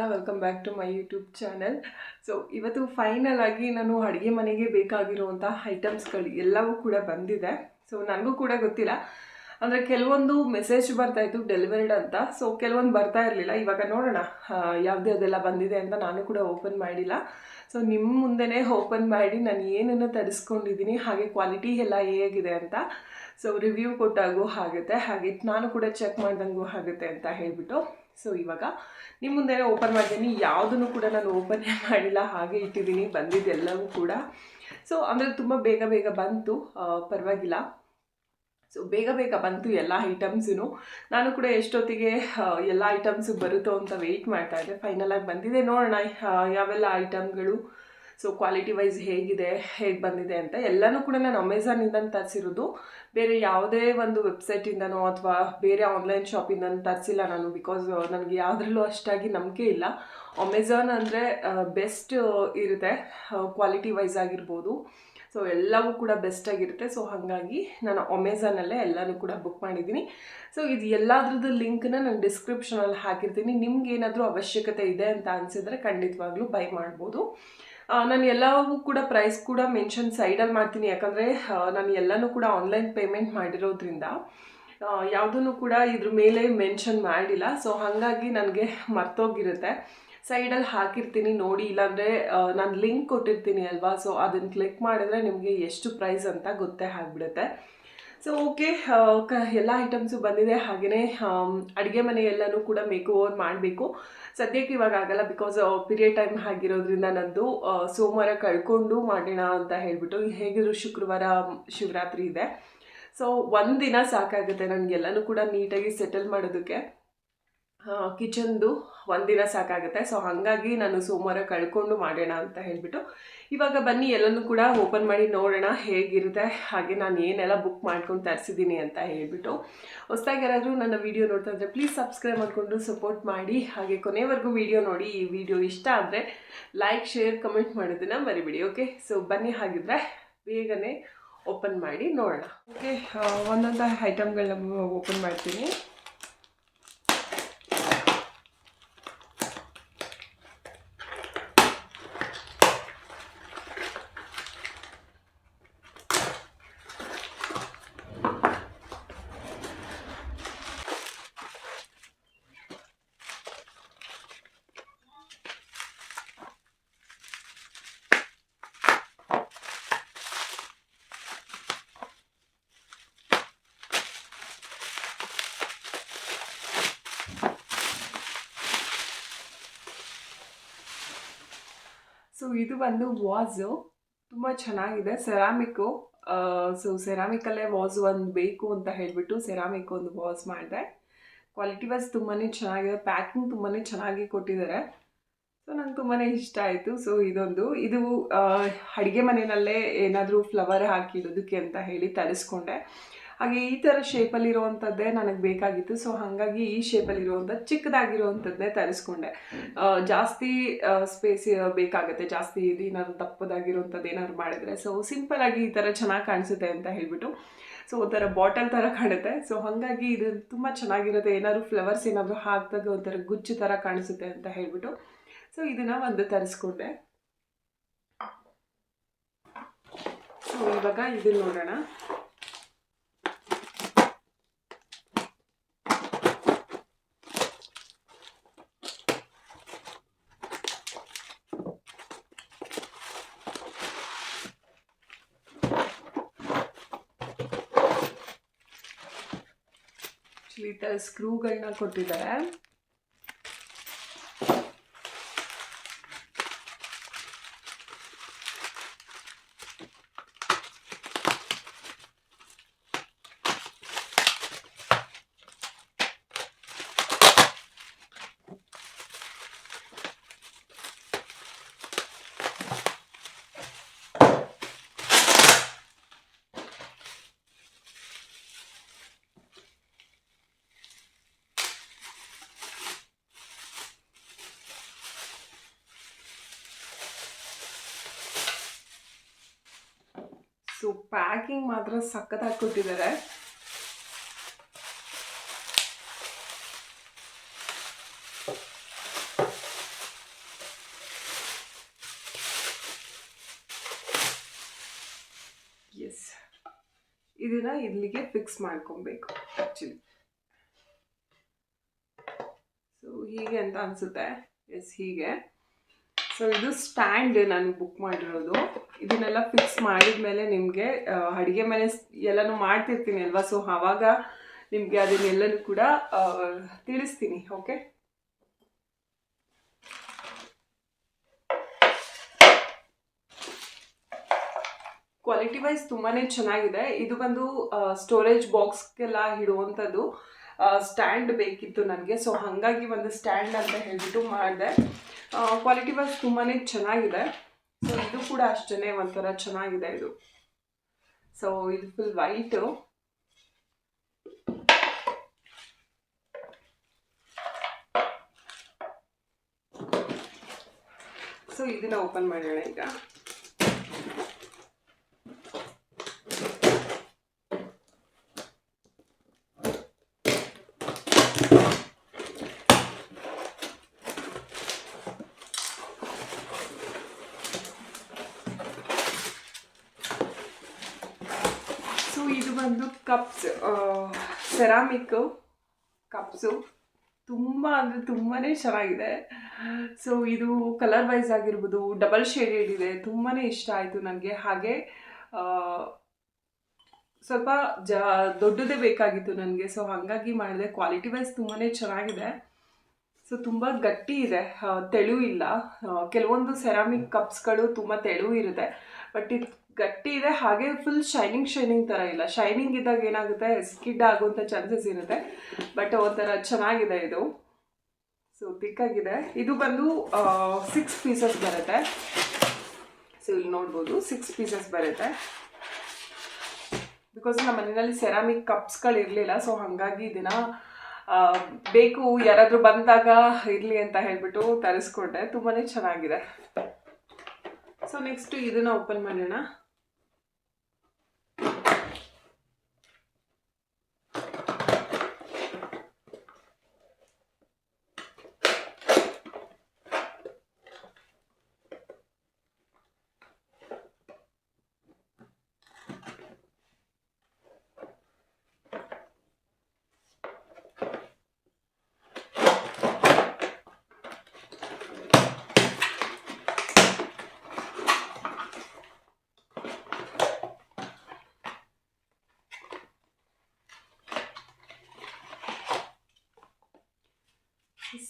ನಮಸ್ಕಾರ welcome back to my YouTube channel so ಇವತ್ತು final ಆಗಿ ನಾನು ಅಡುಗೆ ಮನೆಗೆ ಬೇಕಾಗಿರುವಂಥ ಐಟಮ್ಸ್ಗಳು ಎಲ್ಲವೂ ಕೂಡ ಬಂದಿದೆ. ಸೊ ನನಗೂ ಕೂಡ ಗೊತ್ತಿಲ್ಲ. ಅಂದರೆ ಕೆಲವೊಂದು ಮೆಸೇಜ್ ಬರ್ತಾ ಇತ್ತು ಡೆಲಿವರ್ಡ್ ಅಂತ. ಸೊ ಕೆಲವೊಂದು ಬರ್ತಾ ಇರಲಿಲ್ಲ. ಇವಾಗ ನೋಡೋಣ ಯಾವುದೇ ಅದೆಲ್ಲ ಬಂದಿದೆ ಅಂತ ನಾನು ಕೂಡ ಓಪನ್ ಮಾಡಿಲ್ಲ. ಸೊ ನಿಮ್ಮ ಮುಂದೆನೇ ಓಪನ್ ಮಾಡಿ ನಾನು ಏನನ್ನು ತರಿಸ್ಕೊಂಡಿದ್ದೀನಿ, ಹಾಗೆ ಕ್ವಾಲಿಟಿ ಎಲ್ಲ ಹೇಗಿದೆ ಅಂತ. ಸೊ ರಿವ್ಯೂ ಕೊಟ್ಟಾಗೂ ಆಗುತ್ತೆ ಹಾಗೆ ನಾನು ಕೂಡ ಚೆಕ್ ಮಾಡ್ದಂಗೂ ಆಗುತ್ತೆ ಅಂತ ಹೇಳಿಬಿಟ್ಟು. ಸೊ ಇವಾಗ ನಿಮ್ಮ ಮುಂದೆ ಓಪನ್ ಮಾಡಿದ್ದೀನಿ ಯಾವುದನ್ನು ಕೂಡ ನಾನು ಓಪನ್ನೇ ಮಾಡಿಲ್ಲ, ಹಾಗೆ ಇಟ್ಟಿದ್ದೀನಿ ಬಂದಿದ್ದೆಲ್ಲವೂ ಕೂಡ. ಸೊ ಅಂದರೆ ತುಂಬ ಬೇಗ ಬೇಗ ಬಂತು. ಪರವಾಗಿಲ್ಲ. ಸೊ ಬೇಗ ಬೇಗ ಬಂತು ಎಲ್ಲ ಐಟಮ್ಸೂ ನಾನು ಕೂಡ ಎಷ್ಟೊತ್ತಿಗೆ ಎಲ್ಲ ಐಟಮ್ಸು ಬರುತ್ತೋ ಅಂತ ವೆಯ್ಟ್ ಮಾಡ್ತಾ ಇದ್ದೆ. ಫೈನಲಾಗಿ ಬಂದಿದೆ. ನೋಡೋಣ ಯಾವೆಲ್ಲ ಐಟಮ್ಗಳು ಸೊ ಕ್ವಾಲಿಟಿ ವೈಸ್ ಹೇಗಿದೆ, ಹೇಗೆ ಬಂದಿದೆ ಅಂತ ಎಲ್ಲನೂ ಕೂಡ ನಾನು ಅಮೆಝಾನಿಂದ ತರಿಸಿರೋದು. ಬೇರೆ ಯಾವುದೇ ಒಂದು ವೆಬ್ಸೈಟಿಂದನೋ ಅಥವಾ ಬೇರೆ ಆನ್ಲೈನ್ ಶಾಪಿಂದ ತರಿಸಿಲ್ಲ ನಾನು ಬಿಕಾಸ್ ನನಗೆ ಯಾವುದ್ರಲ್ಲೂ ಅಷ್ಟಾಗಿ ನಂಬಿಕೆ ಇಲ್ಲ. ಅಮೆಝಾನ್ ಅಂದರೆ ಬೆಸ್ಟ್ ಇರುತ್ತೆ ಕ್ವಾಲಿಟಿ ವೈಸ್ ಆಗಿರ್ಬೋದು. ಸೊ ಎಲ್ಲವೂ ಕೂಡ ಬೆಸ್ಟ್ ಆಗಿರುತ್ತೆ. ಸೊ ಹಾಗಾಗಿ ನಾನು ಅಮೆಝಾನಲ್ಲೇ ಎಲ್ಲನೂ ಕೂಡ ಬುಕ್ ಮಾಡಿದ್ದೀನಿ. ಸೊ ಇದು ಎಲ್ಲದ್ರದ್ದು ಲಿಂಕ್ನ ನಾನು ಡಿಸ್ಕ್ರಿಪ್ಷನಲ್ಲಿ ಹಾಕಿರ್ತೀನಿ. ನಿಮ್ಗೆ ಏನಾದರೂ ಅವಶ್ಯಕತೆ ಇದೆ ಅಂತ ಅನಿಸಿದ್ರೆ ಖಂಡಿತವಾಗ್ಲೂ ಬೈ ಮಾಡ್ಬೋದು. ನಾನು ಎಲ್ಲವೂ ಕೂಡ ಪ್ರೈಸ್ ಕೂಡ ಮೆನ್ಷನ್ ಸೈಡಲ್ಲಿ ಮಾಡ್ತೀನಿ. ಯಾಕಂದರೆ ನಾನು ಎಲ್ಲನೂ ಕೂಡ ಆನ್ಲೈನ್ ಪೇಮೆಂಟ್ ಮಾಡಿರೋದ್ರಿಂದ ಯಾವುದನ್ನು ಕೂಡ ಇದ್ರ ಮೇಲೆ ಮೆನ್ಷನ್ ಮಾಡಿಲ್ಲ. ಸೊ ಹಾಗಾಗಿ ನನಗೆ ಮರ್ತೋಗಿರುತ್ತೆ. ಸೈಡಲ್ಲಿ ಹಾಕಿರ್ತೀನಿ ನೋಡಿ. ಇಲ್ಲಾಂದರೆ ನಾನು ಲಿಂಕ್ ಕೊಟ್ಟಿರ್ತೀನಿ ಅಲ್ವಾ? ಸೊ ಅದನ್ನು ಕ್ಲಿಕ್ ಮಾಡಿದ್ರೆ ನಿಮಗೆ ಎಷ್ಟು ಪ್ರೈಸ್ ಅಂತ ಗೊತ್ತೇ ಆಗಿಬಿಡುತ್ತೆ. ಸೊ ಓಕೆ ಎಲ್ಲ ಐಟಮ್ಸು ಬಂದಿದೆ ಹಾಗೆಯೇ ಅಡುಗೆ ಮನೆ ಎಲ್ಲನೂ ಕೂಡ ಮೇಕ್ ಓವರ್ ಮಾಡಬೇಕು. ಸದ್ಯಕ್ಕೆ ಇವಾಗ ಆಗಲ್ಲ ಬಿಕಾಸ್ ಪಿರಿಯಡ್ ಟೈಮ್ ಆಗಿರೋದ್ರಿಂದ ನಂದು ಸೋಮವಾರ ಕಳ್ಕೊಂಡು ಮಾಡೋಣ ಅಂತ ಹೇಳಿಬಿಟ್ಟು ಹೇಗಿದ್ರು ಶುಕ್ರವಾರ ಶಿವರಾತ್ರಿ ಇದೆ. ಸೊ ಒಂದಿನ ಸಾಕಾಗುತ್ತೆ ನನಗೆಲ್ಲನೂ ಕೂಡ ನೀಟಾಗಿ ಸೆಟಲ್ ಮಾಡೋದಕ್ಕೆ. ಕಿಚನ್ದು ಒಂದಿನ ಸಾಕಾಗುತ್ತೆ. ಸೊ ಹಾಗಾಗಿ ನಾನು ಸೋಮವಾರ ಕಳ್ಕೊಂಡು ಮಾಡೋಣ ಅಂತ ಹೇಳಿಬಿಟ್ಟು ಇವಾಗ ಬನ್ನಿ, ಎಲ್ಲನೂ ಕೂಡ ಓಪನ್ ಮಾಡಿ ನೋಡೋಣ ಹೇಗಿರುತ್ತೆ. ಹಾಗೆ ನಾನು ಏನೆಲ್ಲ ಬುಕ್ ಮಾಡ್ಕೊಂಡು ತರಿಸಿದ್ದೀನಿ ಅಂತ ಹೇಳಿಬಿಟ್ಟು. ಹೊಸ್ದಾಗಿ ಯಾರಾದರೂ ನನ್ನ ವೀಡಿಯೋ ನೋಡ್ತಾ ಇದ್ದರೆ ಪ್ಲೀಸ್ ಸಬ್ಸ್ಕ್ರೈಬ್ ಮಾಡಿಕೊಂಡು ಸಪೋರ್ಟ್ ಮಾಡಿ. ಹಾಗೆ ಕೊನೆವರೆಗೂ ವಿಡಿಯೋ ನೋಡಿ. ಈ ವಿಡಿಯೋ ಇಷ್ಟ ಆದರೆ ಲೈಕ್ ಶೇರ್ ಕಮೆಂಟ್ ಮಾಡೋದನ್ನು ಮರಿಬಿಡಿ ಓಕೆ ಸೊ ಬನ್ನಿ ಹಾಗಿದ್ರೆ ಬೇಗನೆ ಓಪನ್ ಮಾಡಿ ನೋಡೋಣ. ಓಕೆ ಒಂದೊಂದು ಐಟಮ್ಗಳನ್ನ ಓಪನ್ ಮಾಡ್ತೀನಿ. ಇದು ಬಂದು ವಾಝು ತುಂಬ ಚೆನ್ನಾಗಿದೆ. ಸೆರಾಮಿಕ್ಕು ಸೊ ಸೆರಾಮಿಕಲ್ಲೇ ವಾಸ್ ಒಂದು ಬೇಕು ಅಂತ ಹೇಳಿಬಿಟ್ಟು ಸೆರಾಮಿಕ್ ಒಂದು ವಾಸ್ ಮಾಡಿದೆ. ಕ್ವಾಲಿಟಿ ವೈಸ್ ತುಂಬಾ ಚೆನ್ನಾಗಿದೆ. ಪ್ಯಾಕಿಂಗ್ ತುಂಬಾ ಚೆನ್ನಾಗಿ ಕೊಟ್ಟಿದ್ದಾರೆ. ಸೊ ನಂಗೆ ತುಂಬಾ ಇಷ್ಟ ಆಯಿತು. ಸೊ ಇದೊಂದು. ಇದು ಅಡುಗೆ ಮನೆಯಲ್ಲೇ ಏನಾದರೂ ಫ್ಲವರ್ ಹಾಕಿಡೋದಕ್ಕೆ ಅಂತ ಹೇಳಿ ತರಿಸ್ಕೊಂಡೆ. ಹಾಗೆ ಈ ಥರ ಶೇಪಲ್ಲಿರುವಂಥದ್ದೇ ನನಗೆ ಬೇಕಾಗಿತ್ತು. ಸೊ ಹಾಗಾಗಿ ಈ ಶೇಪಲ್ಲಿರುವಂಥ ಚಿಕ್ಕದಾಗಿರುವಂಥದ್ದೇ ತರಿಸ್ಕೊಂಡೆ. ಜಾಸ್ತಿ ಸ್ಪೇಸ್ ಬೇಕಾಗುತ್ತೆ. ಜಾಸ್ತಿ ಇದು ಏನಾದ್ರು ದಪ್ಪದಾಗಿರುವಂಥದ್ದು ಏನಾದ್ರು ಮಾಡಿದ್ರೆ. ಸೊ ಸಿಂಪಲ್ ಆಗಿ ಈ ಥರ ಚೆನ್ನಾಗಿ ಕಾಣಿಸುತ್ತೆ ಅಂತ ಹೇಳ್ಬಿಟ್ಟು. ಸೊ ಒಂಥರ ಬಾಟಲ್ ಥರ ಕಾಣುತ್ತೆ. ಸೊ ಹಾಗಾಗಿ ಇದು ತುಂಬ ಚೆನ್ನಾಗಿರುತ್ತೆ. ಏನಾದ್ರು ಫ್ಲವರ್ಸ್ ಏನಾದರೂ ಹಾಕಿದಾಗ ಒಂಥರ ಗುಚ್ಚು ಥರ ಕಾಣಿಸುತ್ತೆ ಅಂತ ಹೇಳ್ಬಿಟ್ಟು. ಸೊ ಇದನ್ನ ಒಂದು ತರಿಸ್ಕೊಂಡೆ. ಸೊ ಇವಾಗ ಇದನ್ನ ನೋಡೋಣ. ಈ ಥರ ಸ್ಕ್ರೂಗಳನ್ನ ಕೊಟ್ಟಿದ್ದಾರೆ. ಪ್ಯಾಕಿಂಗ್ ಮಾತ್ರ ಸಖತ್ತಾಗಿ ಕೊಟ್ಟಿದ್ದಾರೆ ಎಸ್ ಇದನ್ನ ಇಲ್ಲಿಗೆ ಫಿಕ್ಸ್ ಮಾಡ್ಕೊಬೇಕು ಆ್ಯಕ್ಚುಲಿ ಸೊ ಹೀಗೆ ಅಂತ ಅನಿಸುತ್ತೆ. ಎಸ್ ಹೀಗೆ. ಸೊ ಇದು ಸ್ಟ್ಯಾಂಡ್ ನಾನು ಬುಕ್ ಮಾಡಿರೋದು. ಇದನ್ನೆಲ್ಲ ಫಿಕ್ಸ್ ಮಾಡಿದ್ಮೇಲೆ ನಿಮಗೆ ಅಡುಗೆ ಮನೆ ಎಲ್ಲನೂ ಮಾಡ್ತಿರ್ತೀನಿ ಅಲ್ವಾ? ಸೊ ಆವಾಗ ನಿಮಗೆ ಅದನ್ನೆಲ್ಲನೂ ಕೂಡ ತಿಳಿಸ್ತೀನಿ ಓಕೆ ಕ್ವಾಲಿಟಿ ವೈಸ್ ತುಂಬಾ ಚೆನ್ನಾಗಿದೆ. ಇದು ಬಂದು ಸ್ಟೋರೇಜ್ ಬಾಕ್ಸ್ಗೆಲ್ಲ ಇಡುವಂಥದ್ದು ಸ್ಟ್ಯಾಂಡ್ ಬೇಕಿತ್ತು ನನಗೆ. ಸೊ ಹಾಗಾಗಿ ಒಂದು ಸ್ಟ್ಯಾಂಡ್ ಅಂತ ಹೇಳಿಬಿಟ್ಟು ಮಾಡಿದೆ. ಕ್ವಾಲಿಟಿ ವೈಸ್ ತುಂಬಾ ಚೆನ್ನಾಗಿದೆ. ಸೊ ಇದು ಕೂಡ ಅಷ್ಟೇ ಒಂಥರ ಚೆನ್ನಾಗಿದೆ ಇದು. ಸೊ ಇದು ಫುಲ್ ವೈಟು ಸೊ ಇದನ್ನ ಓಪನ್ ಮಾಡೋಣ ಈಗ ಸೊ ಇದು ಬಂದು ಕಪ್ಸ್ ಸೆರಾಮಿಕ್ ಕಪ್ಸು ತುಂಬ ಅಂದರೆ ತುಂಬಾ ಚೆನ್ನಾಗಿದೆ. ಸೊ ಇದು ಕಲರ್ ವೈಸ್ ಆಗಿರ್ಬೋದು ಡಬಲ್ ಶೇಡೆಡ್ ಇದೆ ತುಂಬಾ ಇಷ್ಟ ಆಯಿತು ನನಗೆ. ಹಾಗೆ ಸ್ವಲ್ಪ ಜ, ದೊಡ್ಡದೇ ಬೇಕಾಗಿತ್ತು ನನಗೆ. ಸೊ ಹಾಗಾಗಿ ಮಾಡಿದೆ. ಕ್ವಾಲಿಟಿ ವೈಸ್ ತುಂಬಾ ಚೆನ್ನಾಗಿದೆ. ಸೊ ತುಂಬ ಗಟ್ಟಿ ಇದೆ. ತೆಳು ಇಲ್ಲ. ಕೆಲವೊಂದು ಸೆರಾಮಿಕ್ ಕಪ್ಸ್ಗಳು ತುಂಬ ತೆಳು ಇರುತ್ತೆ. ಬಟ್ ಇದು ಗಟ್ಟಿ ಇದೆ, ಹಾಗೆ ಫುಲ್ ಶೈನಿಂಗ್ ಶೈನಿಂಗ್ ಥರ ಇಲ್ಲ. ಶೈನಿಂಗ್ ಇದ್ದಾಗ ಏನಾಗುತ್ತೆ ಸ್ಕಿಡ್ ಆಗುವಂಥ ಚಾನ್ಸಸ್ ಇರುತ್ತೆ. ಬಟ್ ಒಂಥರ ಚೆನ್ನಾಗಿದೆ ಇದು. ಸೊ ತಿಕ್ಕಾಗಿದೆ ಇದು ಬಂದು ಸಿಕ್ಸ್ ಪೀಸಸ್ ಬರುತ್ತೆ. ಸೊ ಇಲ್ಲಿ ನೋಡ್ಬೋದು ಸಿಕ್ಸ್ ಪೀಸಸ್ ಬರುತ್ತೆ. ಬಿಕಾಸ್ ನಮ್ಮ ಮನೆಯಲ್ಲಿ ಸೆರಾಮಿಕ್ ಕಪ್ಸ್ಗಳು ಇರಲಿಲ್ಲ ಸೊ ಹಾಗಾಗಿ ದಿನ ಬೇಕು, ಯಾರಾದರೂ ಬಂದಾಗ ಇರಲಿ ಅಂತ ಹೇಳಿಬಿಟ್ಟು ತರಿಸ್ಕೊಂಡೆ. ತುಂಬಾ ಚೆನ್ನಾಗಿದೆ. ಸೊ ನೆಕ್ಸ್ಟ್ ಇದನ್ನು ಓಪನ್ ಮಾಡೋಣ ಸೊ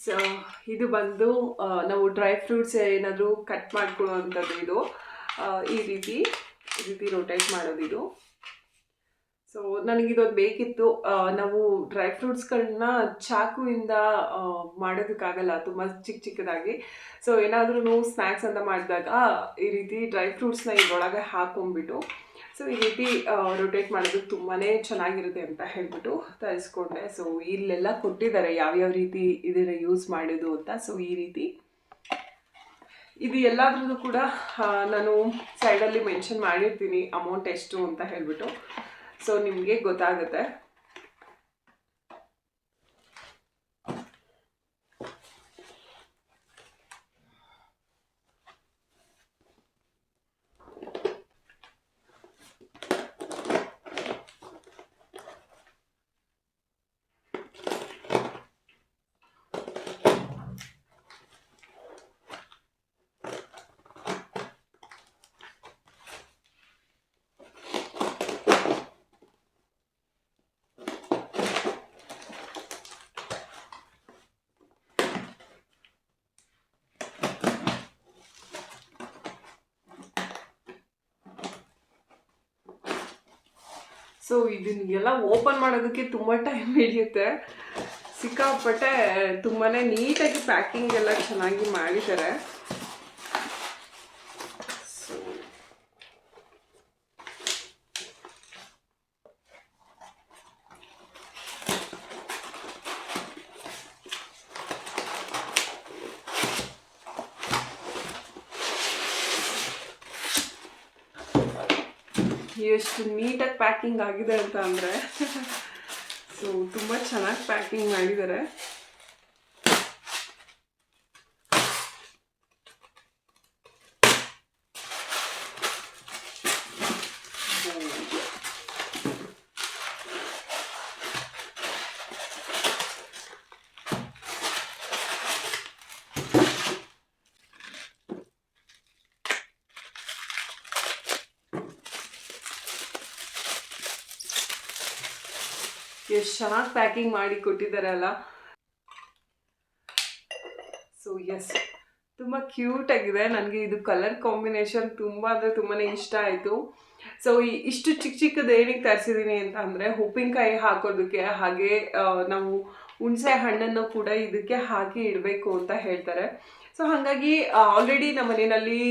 ಇದು ಬಂದು ನಾವು ಡ್ರೈ ಫ್ರೂಟ್ಸ್ ಏನಾದರೂ ಕಟ್ ಮಾಡ್ಕೊಳ್ಳೋವಂಥದ್ದು ಇದು. ಈ ರೀತಿ ಈ ರೀತಿ ರೊಟೇಟ್ ಮಾಡೋದು ಇದು. ಸೊ ನನಗಿದೊಂದು ಬೇಕಿತ್ತು. ನಾವು ಡ್ರೈ ಫ್ರೂಟ್ಸ್ಗಳನ್ನ ಚಾಕುವಿಂದ ಮಾಡೋದಕ್ಕಾಗಲ್ಲ, ತುಂಬ ಚಿಕ್ಕ ಚಿಕ್ಕದಾಗಿ. ಸೊ ಏನಾದ್ರೂ ಸ್ನ್ಯಾಕ್ಸ್ ಅಂತ ಮಾಡಿದಾಗ, ಈ ರೀತಿ ಡ್ರೈ ಫ್ರೂಟ್ಸ್ನ ಇದರೊಳಗೆ ಹಾಕೊಂಡ್ಬಿಟ್ಟು ಸೊ ಈ ರೀತಿ ರೊಟೇಟ್ ಮಾಡೋದು ತುಂಬಾ ಚೆನ್ನಾಗಿರುತ್ತೆ ಅಂತ ಹೇಳ್ಬಿಟ್ಟು ತರಿಸ್ಕೊಂಡೆ. ಸೊ ಇಲ್ಲೆಲ್ಲ ಕೊಟ್ಟಿದ್ದಾರೆ ಯಾವ್ಯಾವ ರೀತಿ ಇದನ್ನು ಯೂಸ್ ಮಾಡೋದು ಅಂತ. ಸೊ ಈ ರೀತಿ. ಇದು ಎಲ್ಲಾದ್ರೂ ಕೂಡ ನಾನು ಸೈಡಲ್ಲಿ ಮೆನ್ಷನ್ ಮಾಡಿರ್ತೀನಿ ಅಮೌಂಟ್ ಎಷ್ಟು ಅಂತ ಹೇಳ್ಬಿಟ್ಟು. ಸೊ ನಿಮಗೆ ಗೊತ್ತಾಗುತ್ತೆ. ಸೊ ಇದನ್ನೆಲ್ಲ ಓಪನ್ ಮಾಡೋದಕ್ಕೆ ತುಂಬ ಟೈಮ್ ಹಿಡಿಯುತ್ತೆ. ಸಿಕ್ಕಾಪಟ್ಟೆ ತುಂಬಾ ನೀಟಾಗಿ ಪ್ಯಾಕಿಂಗ್ ಎಲ್ಲ ಚೆನ್ನಾಗಿ ಮಾಡಿದ್ದಾರೆ ಸೊ ಎಷ್ಟು ನೀಟಾಗಿ ಪ್ಯಾಕಿಂಗ್ ಆಗಿದೆ ಅಂತ ಅಂದರೆ. ಸೊ ತುಂಬ ಚೆನ್ನಾಗಿ ಪ್ಯಾಕಿಂಗ್ ಮಾಡಿದ್ದಾರೆ ಎಷ್ಟು ಚೆನ್ನಾಗಿ ಪ್ಯಾಕಿಂಗ್ ಮಾಡಿ ಕೊಟ್ಟಿದ್ದಾರಲ್ಲ. ಸೊ ಎಸ್ ತುಂಬ ಕ್ಯೂಟ್ ಆಗಿದೆ. ನನಗೆ ಇದು ಕಲರ್ ಕಾಂಬಿನೇಷನ್ ತುಂಬ ಅಂದರೆ ತುಂಬಾ ಇಷ್ಟ ಆಯಿತು. ಸೊ ಇಷ್ಟು ಚಿಕ್ಕ ಚಿಕ್ಕದು ಏನಕ್ಕೆ ತರಿಸಿದ್ದೀನಿ ಅಂತ ಅಂದರೆ ಉಪ್ಪಿನಕಾಯಿ ಹಾಕೋದಕ್ಕೆ. ಹಾಗೆ ನಾವು ಹುಣಸೆ ಹಣ್ಣನ್ನು ಕೂಡ ಇದಕ್ಕೆ ಹಾಕಿ ಇಡಬೇಕು ಅಂತ ಹೇಳ್ತಾರೆ. ಸೊ ಹಾಗಾಗಿ ಆಲ್ರೆಡಿ ನಮ್ಮ ಮನೆಯಲ್ಲಿ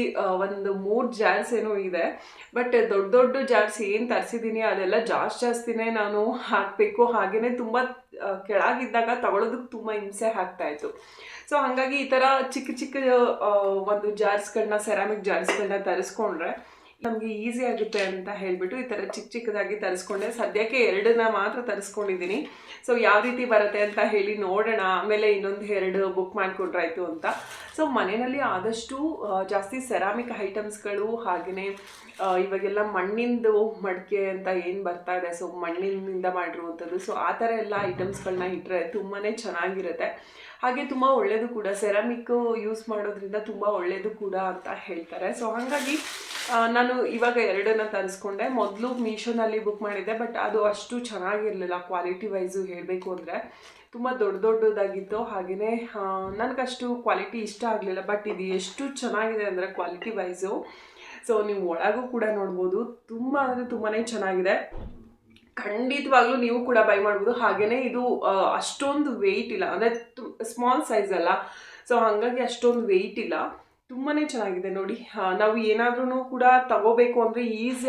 ಒಂದು ಮೂರು ಜಾರ್ಸ್ ಏನೋ ಇದೆ. ಬಟ್ ದೊಡ್ಡ ದೊಡ್ಡ ಜಾರ್ಸ್ ಏನು ತರಿಸಿದ್ದೀನಿ ಅದೆಲ್ಲ ಜಾಸ್ ಜಾಸ್ತಿನೇ ನಾನು ಹಾಕಬೇಕು. ಹಾಗೆಯೇ ತುಂಬ ಕೆಳಗಿದ್ದಾಗ ತಗೊಳ್ಳೋದಕ್ಕೆ ತುಂಬ ಹಿಂಸೆ ಹಾಕ್ತಾ ಇತ್ತು. ಸೊ ಹಾಗಾಗಿ ಈ ಥರ ಚಿಕ್ಕ ಚಿಕ್ಕ ಒಂದು ಜಾರ್ಸ್ಗಳನ್ನ ಸೆರಾಮಿಕ್ ಜಾರ್ಸ್ಗಳನ್ನ ತರಿಸ್ಕೊಂಡ್ರೆ ನಮಗೆ ಈಸಿ ಆಗುತ್ತೆ ಅಂತ ಹೇಳ್ಬಿಟ್ಟು ಈ ಥರ ಚಿಕ್ಕ ಚಿಕ್ಕದಾಗಿ ತರಿಸ್ಕೊಂಡೆ. ಸದ್ಯಕ್ಕೆ ಎರಡನ್ನ ಮಾತ್ರ ತರಿಸ್ಕೊಂಡಿದ್ದೀನಿ. ಸೊ ಯಾವ ರೀತಿ ಬರುತ್ತೆ ಅಂತ ಹೇಳಿ ನೋಡೋಣ. ಆಮೇಲೆ ಇನ್ನೊಂದು ಎರಡು ಬುಕ್ ಮಾಡಿಕೊಂಡ್ರಾಯ್ತು ಅಂತ. ಸೊ ಮನೆಯಲ್ಲಿ ಆದಷ್ಟು ಜಾಸ್ತಿ ಸೆರಾಮಿಕ್ ಐಟಮ್ಸ್ಗಳು ಹಾಗೆಯೇ ಇವಾಗೆಲ್ಲ ಮಣ್ಣಿಂದು ಮಡಿಕೆ ಅಂತ ಏನು ಬರ್ತಾ ಇದೆ. ಸೊ ಮಣ್ಣಿನಿಂದ ಮಾಡಿರುವಂಥದ್ದು. ಸೊ ಆ ಥರ ಎಲ್ಲ ಐಟಮ್ಸ್ಗಳನ್ನ ಇಟ್ಟರೆ ತುಂಬಾ ಚೆನ್ನಾಗಿರುತ್ತೆ. ಹಾಗೆ ತುಂಬ ಒಳ್ಳೆಯದು ಕೂಡ. ಸೆರಾಮಿಕ್ ಯೂಸ್ ಮಾಡೋದ್ರಿಂದ ತುಂಬ ಒಳ್ಳೆಯದು ಕೂಡ ಅಂತ ಹೇಳ್ತಾರೆ. ಸೊ ಹಾಗಾಗಿ ನಾನು ಇವಾಗ ಎರಡನ್ನ ತರಿಸ್ಕೊಂಡೆ. ಮೊದಲು ಮೀಶೋನಲ್ಲಿ ಬುಕ್ ಮಾಡಿದ್ದೆ ಬಟ್ ಅದು ಅಷ್ಟು ಚೆನ್ನಾಗಿರಲಿಲ್ಲ ಕ್ವಾಲಿಟಿ ವೈಸು ಹೇಳಬೇಕು ಅಂದರೆ. ತುಂಬ ದೊಡ್ಡ ದೊಡ್ಡದಾಗಿತ್ತು. ಹಾಗೆಯೇ ನನಗಷ್ಟು ಕ್ವಾಲಿಟಿ ಇಷ್ಟ ಆಗಲಿಲ್ಲ ಬಟ್ ಇದು ಎಷ್ಟು ಚೆನ್ನಾಗಿದೆ ಅಂದರೆ ಕ್ವಾಲಿಟಿ ವೈಸು ಸೊ ನೀವು ಒಳಗೂ ಕೂಡ ನೋಡ್ಬೋದು. ತುಂಬ ಅಂದರೆ ತುಂಬಾ ಚೆನ್ನಾಗಿದೆ. ಖಂಡಿತವಾಗ್ಲೂ ನೀವು ಕೂಡ ಬೈ ಮಾಡ್ಬೋದು. ಹಾಗೆಯೇ ಇದು ಅಷ್ಟೊಂದು ವೆಯ್ಟ್ ಇಲ್ಲ. ಅಂದರೆ ಸ್ಮಾಲ್ ಸೈಜ್ ಅಲ್ಲ. ಸೊ ಹಾಗಾಗಿ ಅಷ್ಟೊಂದು ವೆಯ್ಟ್ ಇಲ್ಲ. ತುಂಬಾ ಚೆನ್ನಾಗಿದೆ ನೋಡಿ. ನಾವು ಏನಾದ್ರೂ ಕೂಡ ತಗೋಬೇಕು ಅಂದರೆ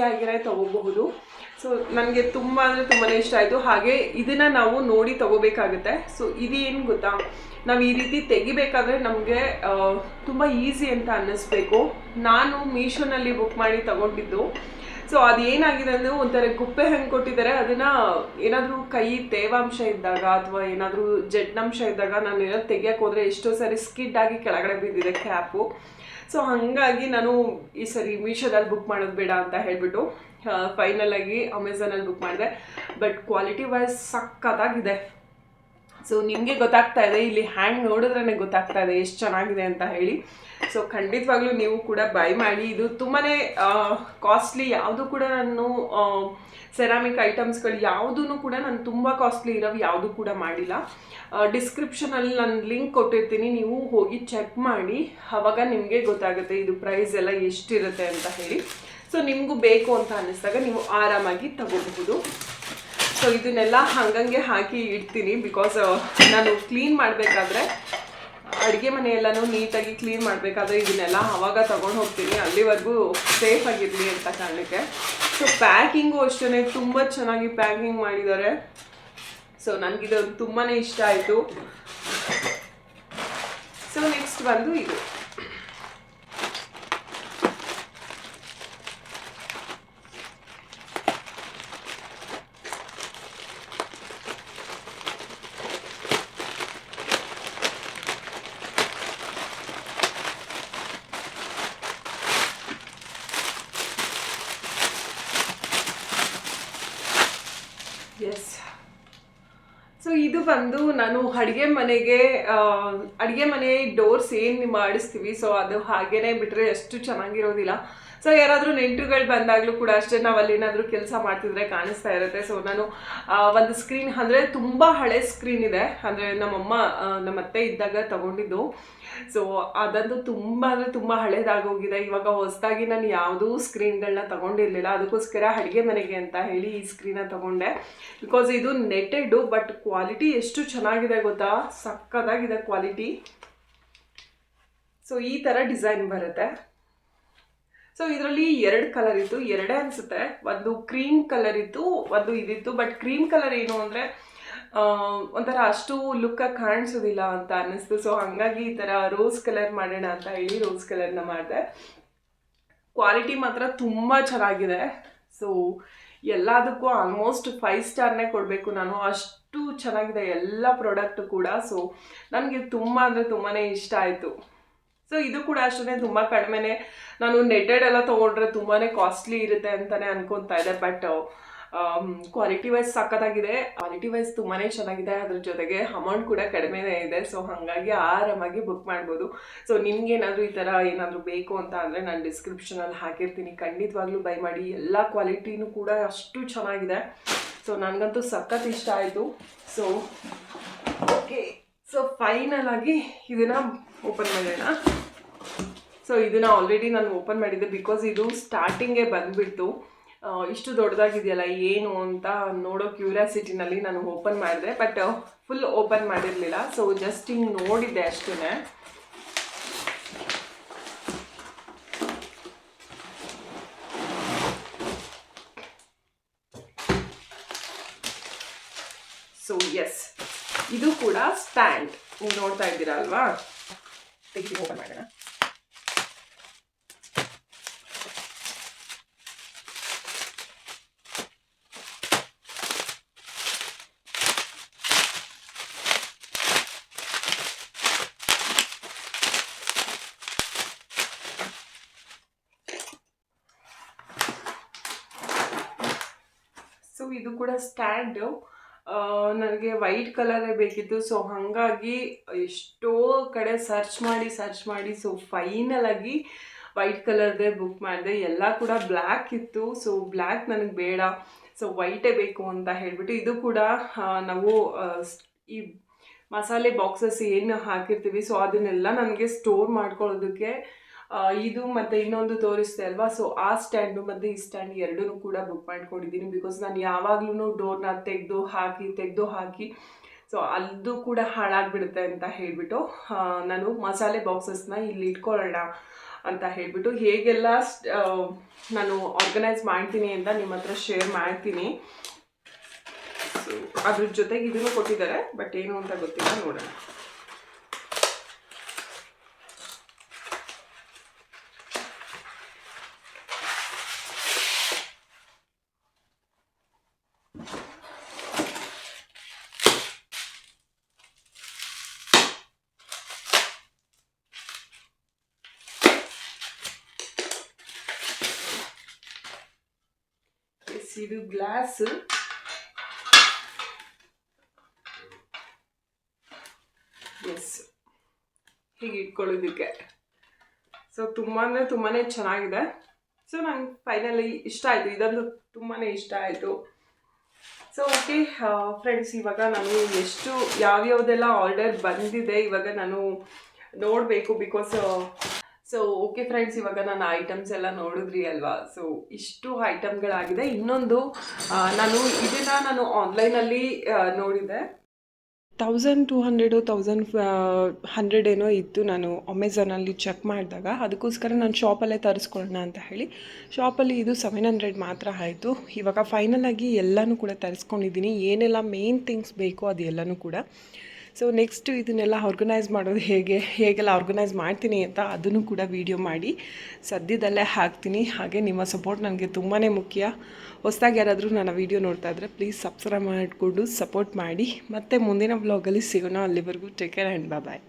ಆಗಿರೋ ತಗೋಬಹುದು. ಸೊ ನನಗೆ ತುಂಬ ಅಂದರೆ ತುಂಬಾ ಇಷ್ಟ ಆಯಿತು. ಹಾಗೆ ಇದನ್ನು ನಾವು ನೋಡಿ ತಗೋಬೇಕಾಗುತ್ತೆ. ಸೊ ಇದು ಏನು ಗೊತ್ತಾ? ನಾವು ಈ ರೀತಿ ತೆಗಿಬೇಕಾದ್ರೆ ನಮಗೆ ತುಂಬ ಈಸಿ ಅಂತ ಅನ್ನಿಸ್ಬೇಕು. ನಾನು ಮೀಶೋನಲ್ಲಿ ಬುಕ್ ಮಾಡಿ ತಗೊಂಡಿದ್ದು. ಸೊ ಅದೇನಾಗಿದೆ ಅಂದ್ರೆ ಒಂಥರ ಗುಪ್ಪೆ ಹೆಂಗೆ ಕೊಟ್ಟಿದ್ದಾರೆ, ಅದನ್ನ ಏನಾದರೂ ಕೈ ತೇವಾಂಶ ಇದ್ದಾಗ ಅಥವಾ ಏನಾದರೂ ಜಡ್ನಂಶ ಇದ್ದಾಗ ನಾನು ಏನಾದ್ರು ತೆಗಿಯಕ್ಕೆ ಹೋದ್ರೆ ಎಷ್ಟೋ ಸರಿ ಸ್ಕಿಡ್ ಆಗಿ ಕೆಳಗಡೆ ಬಿದ್ದಿದೆ ಕ್ಯಾಪು. ಸೊ ಹಾಗಾಗಿ ನಾನು ಈ ಸರಿ ಮೀಶೋದಲ್ಲಿ ಬುಕ್ ಮಾಡೋದು ಬೇಡ ಅಂತ ಹೇಳಿಬಿಟ್ಟು ಫೈನಲ್ ಆಗಿ ಅಮೆಝಾನಲ್ಲಿ ಬುಕ್ ಮಾಡಿದೆ. ಬಟ್ ಕ್ವಾಲಿಟಿ ವೈಸ್ ಸಕ್ಕತ್ತಾಗಿದೆ ಸೊ ನಿಮಗೆ ಗೊತ್ತಾಗ್ತಾ ಇದೆ, ಇಲ್ಲಿ ಹ್ಯಾಂಡ್ ನೋಡಿದ್ರೇ ಗೊತ್ತಾಗ್ತಾ ಇದೆ, ಎಷ್ಟು ಚೆನ್ನಾಗಿದೆ ಅಂತ ಹೇಳಿ. ಸೊ ಖಂಡಿತವಾಗ್ಲೂ ನೀವು ಕೂಡ ಬೈ ಮಾಡಿ. ಇದು ತುಂಬಾ ಕಾಸ್ಟ್ಲಿ ಯಾವುದು ಕೂಡ ನಾನು ಸೆರಾಮಿಕ್ ಐಟಮ್ಸ್ಗಳು ಯಾವುದೂ ಕೂಡ ನಾನು ತುಂಬ ಕಾಸ್ಟ್ಲಿ ಇರೋವು ಯಾವುದು ಕೂಡ ಮಾಡಿಲ್ಲ. ಡಿಸ್ಕ್ರಿಪ್ಷನಲ್ಲಿ ನಾನು ಲಿಂಕ್ ಕೊಟ್ಟಿರ್ತೀನಿ. ನೀವು ಹೋಗಿ ಚೆಕ್ ಮಾಡಿ. ಅವಾಗ ನಿಮಗೆ ಗೊತ್ತಾಗುತ್ತೆ ಇದು ಪ್ರೈಸ್ ಎಲ್ಲ ಎಷ್ಟಿರುತ್ತೆ ಅಂತ ಹೇಳಿ. ಸೊ ನಿಮಗೂ ಬೇಕು ಅಂತ ಅನ್ನಿಸ್ದಾಗ ನೀವು ಆರಾಮಾಗಿ ತಗೋಬಹುದು. ಸೊ ಇದನ್ನೆಲ್ಲ ಹಂಗಂಗೆ ಹಾಕಿ ಇಡ್ತೀನಿ ಬಿಕಾಸ್ ನಾನು ಕ್ಲೀನ್ ಮಾಡಬೇಕಾದ್ರೆ ಅಡುಗೆ ಮನೆಯೆಲ್ಲನೂ ನೀಟಾಗಿ ಕ್ಲೀನ್ ಮಾಡಬೇಕಾದ್ರೆ ಇದನ್ನೆಲ್ಲ ಆವಾಗ ತೊಗೊಂಡು ಹೋಗ್ತೀನಿ. ಅಲ್ಲಿವರೆಗೂ ಸೇಫ್ ಆಗಿರಲಿ ಅಂತ ಕಾರಣಕ್ಕೆ. ಸೊ ಪ್ಯಾಕಿಂಗು ಅಷ್ಟೇ ತುಂಬ ಚೆನ್ನಾಗಿ ಪ್ಯಾಕಿಂಗ್ ಮಾಡಿದ್ದಾರೆ. ಸೊ ನನಗಿದು ತುಂಬಾ ಇಷ್ಟ ಆಯಿತು. ಸೊ ನೆಕ್ಸ್ಟ್ ಬಂದು ಇದು ಎಸ್ ಸೊ ಇದು ಬಂದು ನಾನು ಅಡುಗೆ ಮನೆಗೆ ಅಡುಗೆ ಮನೆ ಡೋರ್ಸ್ ಏನು ಮಾಡಿಸ್ತೀವಿ ಸೊ ಅದು ಹಾಗೇನೆ ಬಿಟ್ಟರೆ ಅಷ್ಟು ಚೆನ್ನಾಗಿರೋದಿಲ್ಲ. ಸೊ ಯಾರಾದರೂ ನೆಂಟರುಗಳು ಬಂದಾಗಲೂ ಕೂಡ ಅಷ್ಟೇ ನಾವು ಅಲ್ಲಿ ಏನಾದರೂ ಕೆಲಸ ಮಾಡ್ತಿದ್ರೆ ಕಾಣಿಸ್ತಾ ಇರುತ್ತೆ. ಸೊ ನಾನು ಒಂದು ಸ್ಕ್ರೀನ್ ಅಂದರೆ ತುಂಬ ಹಳೆ ಸ್ಕ್ರೀನ್ ಇದೆ. ಅಂದರೆ ನಮ್ಮಮ್ಮ ನಮ್ಮ ಅತ್ತೆ ಇದ್ದಾಗ ತಗೊಂಡಿದ್ದು. ಸೊ ಅದಂತೂ ತುಂಬ, ಅಂದರೆ ತುಂಬ ಹಳೇದಾಗೋಗಿದೆ. ಇವಾಗ ಹೊಸದಾಗಿ ನಾನು ಯಾವುದೂ ಸ್ಕ್ರೀನ್ಗಳನ್ನ ತಗೊಂಡಿರಲಿಲ್ಲ. ಅದಕ್ಕೋಸ್ಕರ ಅಡುಗೆ ಮನೆಗೆ ಅಂತ ಹೇಳಿ ಈ ಸ್ಕ್ರೀನ ತಗೊಂಡೆ. ಬಿಕಾಸ್ ಇದು ನೆಟ್ಟೆಡು ಬಟ್ ಕ್ವಾಲಿಟಿ ಎಷ್ಟು ಚೆನ್ನಾಗಿದೆ ಗೊತ್ತಾ? ಸಕ್ಕದಾಗಿದೆ ಕ್ವಾಲಿಟಿ ಸೊ ಈ ಥರ ಡಿಸೈನ್ ಬರುತ್ತೆ. ಸೊ ಇದರಲ್ಲಿ ಎರಡು ಕಲರ್ ಇತ್ತು ಎರಡೇ ಅನಿಸುತ್ತೆ. ಒಂದು ಕ್ರೀಮ್ ಕಲರ್ ಇತ್ತು ಒಂದು ಇದಿತ್ತು ಬಟ್ ಕ್ರೀಮ್ ಕಲರ್ ಏನು ಅಂದರೆ ಒಂಥರ ಅಷ್ಟು ಲುಕ್ಕಾಗಿ ಕಾಣಿಸೋದಿಲ್ಲ ಅಂತ ಅನ್ನಿಸ್ತು. ಸೊ ಹಾಗಾಗಿ ಈ ಥರ ರೋಸ್ ಕಲರ್ ಮಾಡೋಣ ಅಂತ ಹೇಳಿ ರೋಸ್ ಕಲರ್ನ ಮಾಡಿದೆ. ಕ್ವಾಲಿಟಿ ಮಾತ್ರ ತುಂಬ ಚೆನ್ನಾಗಿದೆ. ಸೊ ಎಲ್ಲದಕ್ಕೂ ಆಲ್ಮೋಸ್ಟ್ ಫೈವ್ ಸ್ಟಾರ್ನೇ ಕೊಡಬೇಕು ನಾನು. ಅಷ್ಟು ಚೆನ್ನಾಗಿದೆ ಎಲ್ಲ ಪ್ರಾಡಕ್ಟು ಕೂಡ. ಸೊ ನನಗೆ ತುಂಬ ಅಂದರೆ ತುಂಬಾ ಇಷ್ಟ ಆಯಿತು. ಸೊ ಇದು ಕೂಡ ಅಷ್ಟೇ ತುಂಬ ಕಡಿಮೆನೆ. ನಾನು ನೆಟೆಡ್ ಎಲ್ಲ ತೊಗೊಂಡ್ರೆ ತುಂಬಾ ಕಾಸ್ಟ್ಲಿ ಇರುತ್ತೆ ಅಂತಲೇ ಅನ್ಕೊತಾ ಇದೆ ಬಟ್ ಕ್ವಾಲಿಟಿ ವೈಸ್ ಸಖತ್ತಾಗಿದೆ. ಕ್ವಾಲಿಟಿ ವೈಸ್ ತುಂಬಾ ಚೆನ್ನಾಗಿದೆ. ಅದ್ರ ಜೊತೆಗೆ ಅಮೌಂಟ್ ಕೂಡ ಕಡಿಮೆನೇ ಇದೆ. ಸೊ ಹಾಗಾಗಿ ಆರಾಮಾಗಿ ಬುಕ್ ಮಾಡ್ಬೋದು. ಸೊ ನಿಮ್ಗೇನಾದರೂ ಈ ಥರ ಏನಾದರೂ ಬೇಕು ಅಂತ ಅಂದರೆ ನಾನು ಡಿಸ್ಕ್ರಿಪ್ಷನಲ್ಲಿ ಹಾಕಿರ್ತೀನಿ. ಖಂಡಿತವಾಗ್ಲೂ ಬೈ ಮಾಡಿ. ಎಲ್ಲ ಕ್ವಾಲಿಟಿನೂ ಕೂಡ ಅಷ್ಟು ಚೆನ್ನಾಗಿದೆ. ಸೊ ನನಗಂತೂ ಸಖತ್ ಇಷ್ಟ ಆಯಿತು. ಸೊ ಓಕೆ ಸೊ ಫೈನಲ್ ಆಗಿ ಇದನ್ನು ಓಪನ್ ಮಾಡೋಣ. ಸೊ ಇದನ್ನ ಆಲ್ರೆಡಿ ನಾನು ಓಪನ್ ಮಾಡಿದ್ದೆ ಬಿಕಾಸ್ ಇದು ಸ್ಟಾರ್ಟಿಂಗೇ ಬಂದ್ಬಿಟ್ಟು ಆ, ಇಷ್ಟು ದೊಡ್ಡದಾಗಿದೆಯಲ್ಲ ಏನು ಅಂತ ನೋಡೋ ಕ್ಯೂರಿಯಾಸಿಟಿನಲ್ಲಿ ನಾನು ಓಪನ್ ಮಾಡಿದೆ ಬಟ್ ಫುಲ್ ಓಪನ್ ಮಾಡಿರಲಿಲ್ಲ. ಸೊ ಜಸ್ಟ್ ಹಿಂಗೆ ನೋಡಿದ್ದೆ ಅಷ್ಟೇ ಸೊ ಎಸ್ ಇದು ಕೂಡ ಸ್ಟ್ಯಾಂಡ್ ನೀವು ನೋಡ್ತಾ ಇದ್ದೀರಾ ಅಲ್ವಾ? ತೆಗಿ ಓಪನ್ ಮಾಡೋಣ ಸೊ ಇದು ಕೂಡ ಸ್ಟ್ಯಾಂಡು ನನಗೆ ವೈಟ್ ಕಲರೇ ಬೇಕಿತ್ತು. ಸೊ ಹಾಗಾಗಿ ಎಷ್ಟೋ ಕಡೆ ಸರ್ಚ್ ಮಾಡಿ ಸರ್ಚ್ ಮಾಡಿ ಸೊ ಫೈನಲ್ ಆಗಿ ವೈಟ್ ಕಲರ್ದೇ ಬುಕ್ ಮಾಡಿದೆ. ಎಲ್ಲ ಕೂಡ ಬ್ಲ್ಯಾಕ್ ಇತ್ತು. ಸೊ ಬ್ಲ್ಯಾಕ್ ನನಗೆ ಬೇಡ. ಸೊ ವೈಟೇ ಬೇಕು ಅಂತ ಹೇಳಿಬಿಟ್ಟು ಇದು ಕೂಡ ನಾವು ಈ ಮಸಾಲೆ ಬಾಕ್ಸಸ್ ಏನು ಹಾಕಿರ್ತೀವಿ ಸೊ ಅದನ್ನೆಲ್ಲ ನನಗೆ ಸ್ಟೋರ್ ಮಾಡ್ಕೊಳ್ಳೋದಕ್ಕೆ ಇದು ಮತ್ತು ಇನ್ನೊಂದು ತೋರಿಸ್ತೆ ಅಲ್ವಾ? ಸೊ ಆ ಸ್ಟ್ಯಾಂಡು ಮತ್ತೆ ಈ ಸ್ಟ್ಯಾಂಡ್ ಎರಡೂ ಕೂಡ ಬುಕ್ ಮಾಡ್ಕೊಂಡಿದ್ದೀನಿ ಬಿಕಾಸ್ ನಾನು ಯಾವಾಗ್ಲೂ ಡೋರ್ನ ತೆಗೆದು ಹಾಕಿ ತೆಗೆದು ಹಾಕಿ ಸೊ ಅದು ಕೂಡ ಹಾಳಾಗ್ಬಿಡುತ್ತೆ ಅಂತ ಹೇಳಿಬಿಟ್ಟು ನಾನು ಮಸಾಲೆ ಬಾಕ್ಸಸ್ನ ಇಲ್ಲಿ ಇಟ್ಕೊಳ್ಳೋಣ ಅಂತ ಹೇಳಿಬಿಟ್ಟು ಹೇಗೆಲ್ಲ ನಾನು ಆರ್ಗನೈಸ್ ಮಾಡ್ತೀನಿ ಅಂತ ನಿಮ್ಮ ಹತ್ರ ಶೇರ್ ಮಾಡ್ತೀನಿ. ಸೊ ಅದ್ರ ಜೊತೆಗೆ ಇದನ್ನು ಕೊಟ್ಟಿದ್ದಾರೆ ಬಟ್ ಏನು ಅಂತ ಗೊತ್ತಿಲ್ಲ, ನೋಡೋಣ. ಎಸ್ ಇದು ಗ್ಲಾಸ್ ಎಸ್ ಹೀಗೆ ಇಟ್ಕೊಳ್ಳೋದಕ್ಕೆ ಸೊ ತುಂಬಾ ತುಂಬಾ ಚೆನ್ನಾಗಿದೆ. ಸೊ ನಂಗೆ ಫೈನಲಿ ಇಷ್ಟ ಆಯಿತು. ಇದೊಂದು ತುಂಬಾ ಇಷ್ಟ ಆಯಿತು. ಸೊ ಓಕೆ ಫ್ರೆಂಡ್ಸ್ ಇವಾಗ ನಾನು ಎಷ್ಟು, ಯಾವ್ಯಾವುದೆಲ್ಲ ಆರ್ಡರ್ ಬಂದಿದೆ, ಇವಾಗ ನಾನು ನೋಡಬೇಕು ಬಿಕಾಸ್ ಸೊ ಓಕೆ ಫ್ರೆಂಡ್ಸ್ ಇವಾಗ ನಾನು ಐಟಮ್ಸ್ ಎಲ್ಲ ನೋಡಿದ್ರಿ ಅಲ್ವಾ? ಸೊ ಇಷ್ಟು ಐಟಮ್ಗಳಾಗಿದೆ ಇನ್ನೊಂದು ನಾನು ಇದನ್ನ ನಾನು ಆನ್ಲೈನಲ್ಲಿ ನೋಡಿದೆ. Thousand two hundred thousand hundred ಏನೋ ಇತ್ತು ನಾನು ಅಮೆಝಾನಲ್ಲಿ ಚೆಕ್ ಮಾಡಿದಾಗ. ಅದಕ್ಕೋಸ್ಕರ ನಾನು ಶಾಪಲ್ಲೇ ತರಿಸ್ಕೊಳ್ಳೋಣ ಅಂತ ಹೇಳಿ. ಶಾಪಲ್ಲಿ ಇದು ಸೆವೆನ್ ಹಂಡ್ರೆಡ್ ಮಾತ್ರ ಆಯಿತು. ಇವಾಗ ಫೈನಲ್ ಆಗಿ ಎಲ್ಲನೂ ಕೂಡ ತರಿಸ್ಕೊಂಡಿದ್ದೀನಿ. ಏನೆಲ್ಲ ಮೇನ್ ಥಿಂಗ್ಸ್ ಬೇಕೋ ಅದು ಎಲ್ಲನೂ ಕೂಡ. ಸೊ ನೆಕ್ಸ್ಟ್ ಇದನ್ನೆಲ್ಲ ಆರ್ಗನೈಸ್ ಮಾಡೋದು ಹೇಗೆ, ಹೇಗೆಲ್ಲ ಆರ್ಗನೈಸ್ ಮಾಡ್ತೀನಿ ಅಂತ ಅದನ್ನು ಕೂಡ ವೀಡಿಯೋ ಮಾಡಿ. ಸದ್ಯದಲ್ಲೇ ಹಾಕ್ತೀನಿ. ಹಾಗೆ ನಿಮ್ಮ ಸಪೋರ್ಟ್ ನನಗೆ ತುಂಬಾ ಮುಖ್ಯ. ಹೊಸ್ದಾಗಿ ಯಾರಾದರೂ ನನ್ನ ವೀಡಿಯೋ ನೋಡ್ತಾ ಇದ್ದರೆ ಪ್ಲೀಸ್ ಸಬ್ಸ್ಕ್ರೈಬ್ ಮಾಡಿಕೊಂಡು ಸಪೋರ್ಟ್ ಮಾಡಿ. ಮತ್ತು ಮುಂದಿನ ಬ್ಲಾಗಲ್ಲಿ ಸಿಗೋಣ. ಅಲ್ಲಿವರೆಗೂ ಟೇಕ್ ಕೇರ್ ಆ್ಯಂಡ್ ಬಾಯ್